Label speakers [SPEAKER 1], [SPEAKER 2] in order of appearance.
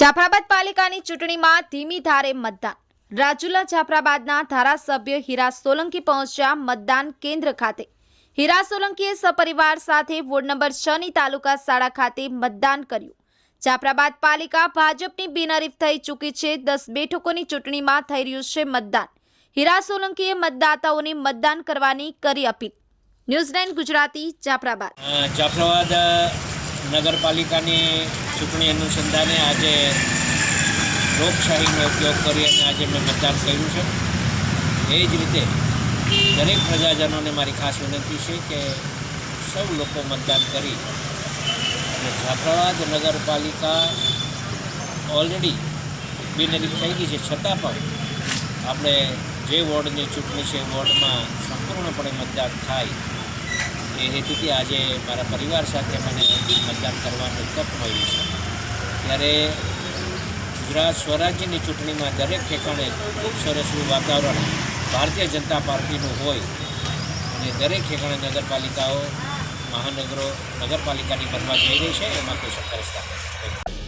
[SPEAKER 1] જાફરાબાદ પાલિકાની ચૂંટણીમાં ધીમી ધારે મતદાન. રાજુલા જાફરાબાદના ધારાસભ્ય હીરા સોલંકી પહોંચ્યા મતદાન કેન્દ્ર ખાતે. હીરા સોલંકીએ સપરિવાર સાથે વોર્ડ નંબર છ ની તાલુકા શાળા ખાતે મતદાન કર્યું. જાફરાબાદ પાલિકા ભાજપની બિનહરીફ થઈ ચૂકી છે. દસ બેઠકોની ચૂંટણીમાં થઈ રહ્યું છે મતદાન. હીરા સોલંકીએ મતદાતાઓને મતદાન કરવાની કરી appeal. News land Gujarati, Jafrabad.
[SPEAKER 2] Jafrabad નગરપાલિકાની ચૂંટણી અનુસંધાને આજે લોકશાહીનો ઉપયોગ કરી અને આજે મેં મતદાન કર્યું છે. એ જ રીતે દરેક પ્રજાજનોને મારી ખાસ વિનંતી છે કે સૌ લોકો મતદાન કરી અને જાફરાબાદ નગરપાલિકા ઓલરેડી બિનરી થઈ ગઈ છે. છતાં પણ આપણે જે વોર્ડની ચૂંટણી છે વોર્ડમાં સંપૂર્ણપણે મતદાન થાય. એ હેતુથી આજે મારા પરિવાર સાથે મને મતદાન કરવાની તક મળી છે. ત્યારે ગુજરાત સ્વરાજ્યની ચૂંટણીમાં દરેક ઠેકાણે ખૂબ સરસનું વાતાવરણ ભારતીય જનતા પાર્ટીનું હોય અને દરેક ઠેકાણે નગરપાલિકાઓ, મહાનગરો, નગરપાલિકાની બનવા જઈ રહી છે, એમાં કોઈ સરકાર નથી